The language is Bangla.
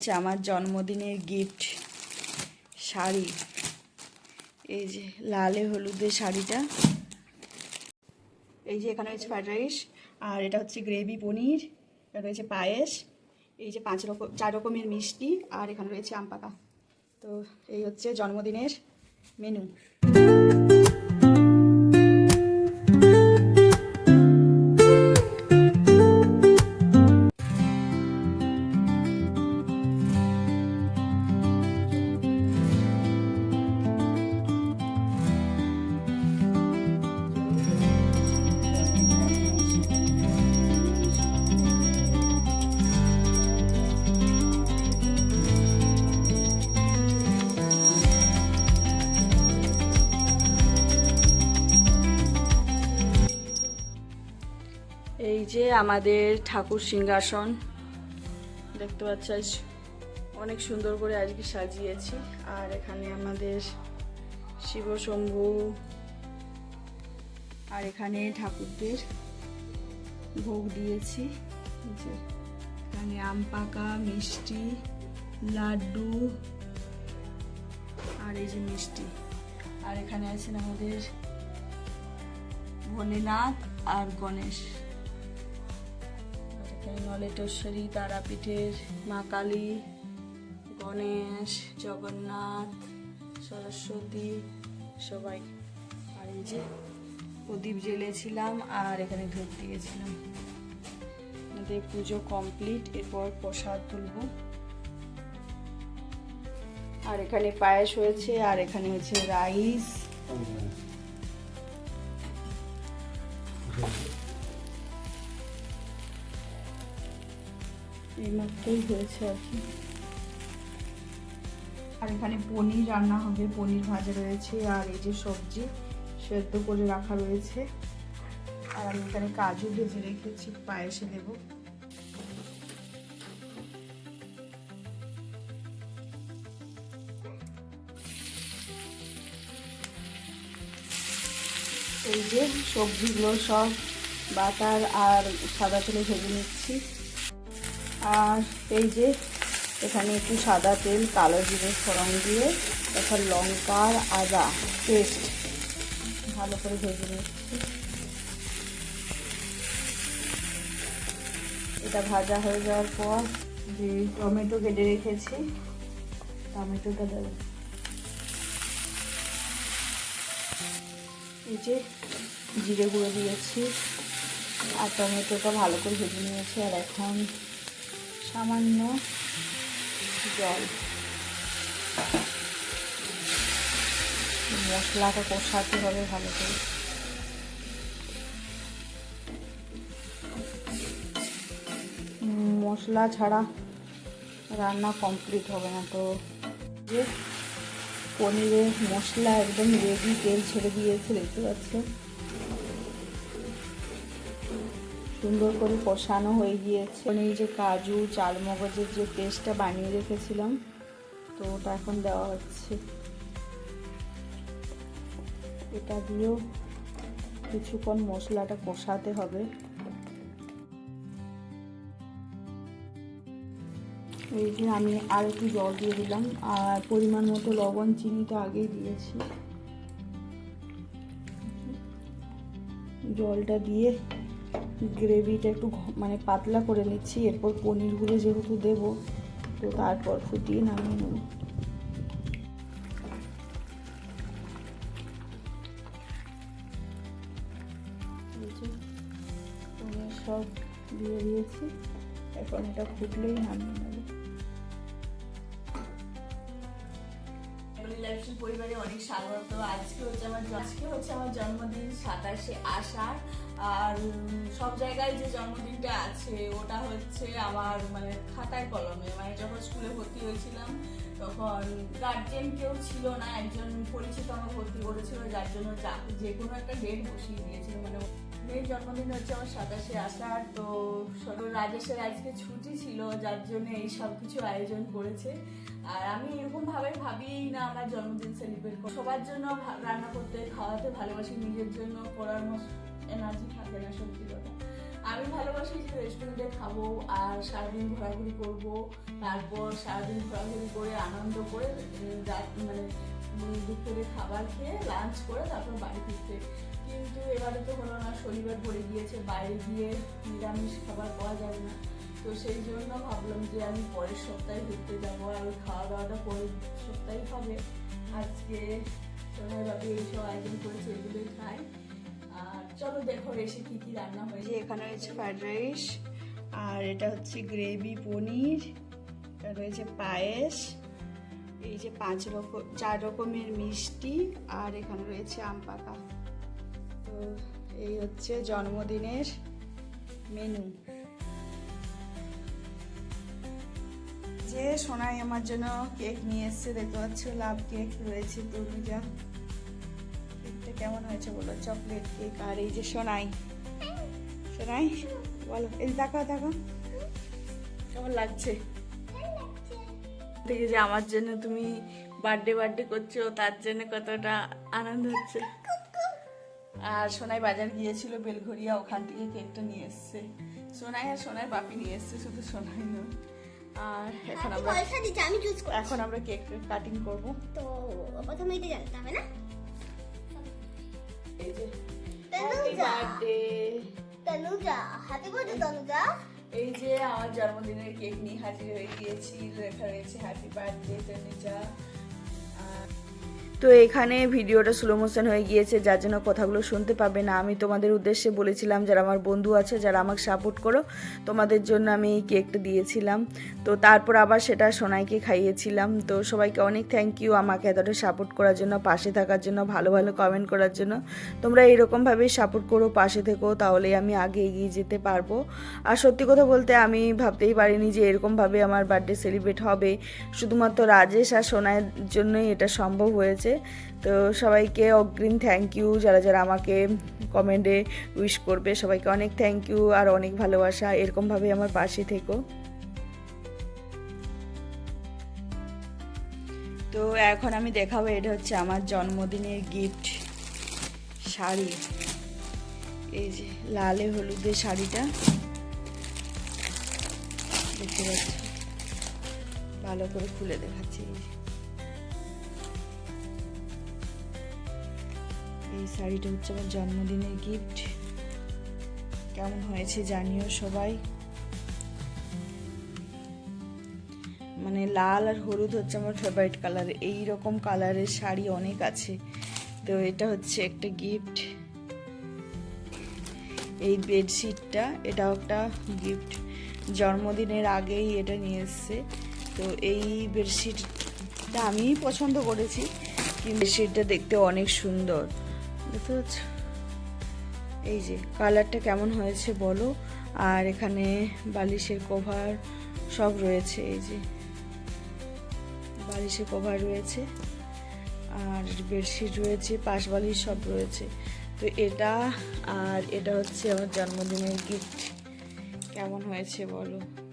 হচ্ছে আমার জন্মদিনের গিফট শাড়ি। এই যে লালে হলুদের শাড়িটা। এই যে এখানে হচ্ছে ফ্রাইড রাইস, আর এটা হচ্ছে গ্রেভি পনির, এটা রয়েছে পায়েস, এই যে পাঁচ রকম, চার রকমের মিষ্টি, আর এখানে রয়েছে আম পাকা। তো এই হচ্ছে জন্মদিনের মেনু যে আমাদের ঠাকুর সিংহাসন, দেখতে পাচ্ছ অনেক সুন্দর করে আজকে সাজিয়েছি। আর এখানে আমাদের শিব শম্ভু, আর এখানে ঠাকুরদের ভোগ দিয়েছি। এখানে আম পাকা, মিষ্টি, লাড্ডু, আর এই যে মিষ্টি। আর এখানে আছেন আমাদের ভোলেনাথ আর গণেশ। নলেটেশ্বরী তারাপীঠের মা কালী, গণেশ, জগন্নাথ, সরস্বতী, সবাই আর এই যে প্রদীপ জ্বেলেছিলাম আর এখানে ধূপ দিয়েছিলাম। আমাদের পুজো কমপ্লিট এরপর প্রসাদ তুলব। আর এখানে পায়েস হয়েছে, আর এখানে হচ্ছে রাইস। এইমাত্রই হয়েছে আর কি। আর এখানে পনির রান্না হবে, পনির ভাজা রয়েছে আর এই যে সবজি সেদ্ধ করে রাখা রয়েছে। আর আমি এখানে কাজু ভেজে রেখেছি, পায়েসে দেবো। এই যে সবজিগুলো সব বাটার আর সাদা তেলে ভেজে নিচ্ছি। আর এই যে এখানে একটু সাদা তেল, কালো জিরে, ফোড়ন দিয়ে এখন লঙ্কা আদা, পেস্ট। ভালো করে ভেজে নিচ্ছি। এটা ভাজা হয়ে যাওয়ার পর যে টমেটো কেটে রেখেছি, টমেটোটা দেবো। এই যে জিরে গুঁড়ো দিয়েছি, আর টমেটোটা ভালো করে ভেজে নিয়েছি, আর এখন সামান্য জল। মশলাটা কষাতে হবে ভালো করে। মশলা ছাড়া রান্না কমপ্লিট হবে না তো। যে পনিরের মশলা একদম রেডি তেল ছেড়ে দিয়েছে, দেখতে পাচ্ছেন সুন্দর করে কষানো হয়ে গিয়েছে। পনির যে কাজু চাল মগজের যে পেস্টটা বানিয়ে রেখেছিলাম, তো ওটা এখন দেওয়া হচ্ছে। এটা দিয়েও কিছুক্ষণ মশলাটা কষাতে হবে। এই যে আমি আর একটু জল দিয়ে দিলাম, আর পরিমাণ মতো লবণ চিনি তো আগেই দিয়েছি। জলটা দিয়ে গ্রেভিটা একটু মানে পাতলা করে নিচ্ছি, এরপর পনিরগুলো যেহেতু দেব, তো তারপর ফুটিয়ে নামিয়ে নেব। সব দিয়ে দিয়েছি, এখন এটা ফুটলেই নামিয়ে নেব। লাইফস্টাইল পরিবারে অনেক স্বাগত। আজকে হচ্ছে আমার আজকে হচ্ছে আমার জন্মদিন, সাতাশে আষাঢ়। আর সব জায়গায় যে জন্মদিনটা আছে, ওটা হচ্ছে আমার মানে খাতায় কলমে। মানে যখন স্কুলে ভর্তি হয়েছিলাম, তখন গার্জেন কেউ ছিল না, একজন পরিচিত আমার ভর্তি করেছিল, যার জন্য যা- কোনো একটা ডেট বসিয়ে দিয়েছিল মানে মেয়ের জন্মদিন হচ্ছে আমার সাতাশে আষাঢ়। তো রাজেশের আজকে ছুটি ছিল, যার জন্য এই সব কিছু আয়োজন করেছে। আর আমি এরকম ভাবে ভাবি না আমার জন্মদিন সেলিব্রেট করি সবার জন্য রান্না করতে, খাওয়াতে ভালোবাসি, নিজের জন্য করার মতো এনার্জি থাকে না সত্যি কথা। আমি ভালোবাসি যে রেস্টুরেন্টে খাব আর সারাদিন ঘোরাঘুরি করব, তারপর সারাদিন ঘোরাঘুরি করে, আনন্দ করে মানে দুপুরে খাবার খেয়ে লাঞ্চ করে তারপর বাড়ি ফিরতে। কিন্তু এবারে তো হলো না, শনিবার পড়ে গিয়েছে, বাইরে গিয়ে নিরামিষ খাবার পাওয়া যাবে না। তো সেই জন্য ভাবলাম যে আমি পরের সপ্তাহে ঘুরতে যাব আর খাওয়া দাওয়াটা পরের সপ্তাহে হবে। আজকে সোনার বাবু এইসব আয়োজন করেছে, এগুলোই খাই আর চলো দেখো এসে কি কি রান্না হয়েছে। এখানে রয়েছে ফ্রাইড রাইস আর এটা হচ্ছে গ্রেভি পনির, এটা রয়েছে পায়েস, এই যে পাঁচ রকম, চার রকমের মিষ্টি, আর এখানে রয়েছে আম পাকা। তো এই হচ্ছে জন্মদিনের মেনু যে সোনাই আমার জন্য কেক নিয়ে এসছে, দেখতে পাচ্ছ, লাভ কেক রয়েছে, তরমুজা। কেকটা কেমন হয়েছে বলো? চকলেট কেক আর এই যে সোনাই। সোনাই, বলো, এই দেখো দেখো। কেমন লাগছে? থেকে যে আমার জন্য তুমি বার্থডে বার্থডে করছ, তার জন্য কতটা আনন্দ হচ্ছে। আর সোনাই বাজার গিয়েছিল বেলঘরিয়া ওখান থেকে কেকটা নিয়ে এসছে। সোনাই আর সোনাই বাপি নিয়ে এসছে, শুধু সোনাই নয়। আর এখন আমরা পয়সা দিতে আমি চুজ করি এখন আমরা কেক কাটিং করব। তো প্রথমে এটা জানতে হবে না? এই যে Tanuja. Birthday Tanuja happy birthday Tanuja. এই যে আমার জন্মদিনের কেক নিয়ে হাজির হয়ে গিয়েছি লেখা রয়েছে হ্যাপি বার্থডে তনুজা। তো এখানে ভিডিওটা স্লো মোশন হয়ে গিয়েছে, যার জন্য কথাগুলো শুনতে পাবে না। আমি তোমাদের উদ্দেশ্যে বলেছিলাম, যারা আমার বন্ধু আছে, যারা আমাকে সাপোর্ট করো, তোমাদের জন্য আমি এই কেকটা দিয়েছিলাম। তো তারপর আবার সেটা সোনাইকে খাইয়েছিলাম। তো সবাইকে অনেক থ্যাংক ইউ আমাকে এতটা সাপোর্ট করার জন্য, পাশে থাকার জন্য, ভালো ভালো কমেন্ট করার জন্য। তোমরা এরকমভাবেই সাপোর্ট করো, পাশে থেকো, তাহলেই আমি আগে এগিয়ে যেতে পারব। আর সত্যি কথা বলতে, আমি ভাবতেই পারিনি যে এরকমভাবে আমার বার্থডে সেলিব্রেট হবে। শুধুমাত্র রাজেশ আর সোনাইয়ের জন্যই এটা সম্ভব হয়েছে। তো সবাইকে অগ্রিম থ্যাংক ইউ যারা যারা আমাকে কমেন্টে উইশ করবে, সবাইকে অনেক থ্যাংক ইউ আর অনেক ভালোবাসা। এরকমভাবে আমার পাশে থেকো। তো এখন আমি দেখাবো, এটা হচ্ছে আমার জন্মদিনের গিফট শাড়ি। এই যে লালে হলুদের শাড়িটা। দেখতে পাচ্ছি? ভালো করে খুলে দেখাচ্ছি। এই শাড়িটা হচ্ছে আমার জন্মদিনের গিফট কেমন হয়েছে জানিও সবাই। মানে লাল আর হলুদ হচ্ছে আমার ফেভারিট কালার এই রকম কালারের শাড়ি অনেক আছে। তো এটা হচ্ছে একটা গিফট এই বেডশিটটা এটাও একটা গিফট জন্মদিনের আগেই এটা নিয়ে এসছে। তো এই বেডশিটটা আমিই পছন্দ করেছি। কিন্তু বেডশিটটা দেখতে অনেক সুন্দর। দেখতে পাচ্ছ? এই যে, কালারটা কেমন হয়েছে বলো? আর এখানে বালিশের কভার সব রয়েছে, এই যে। বালিশের কভার রয়েছে, আর বেডশিট রয়েছে, পাশ বালিশ সব রয়েছে। তো এটা, আর এটা হচ্ছে আমার জন্মদিনের গিফট কেমন হয়েছে বলো?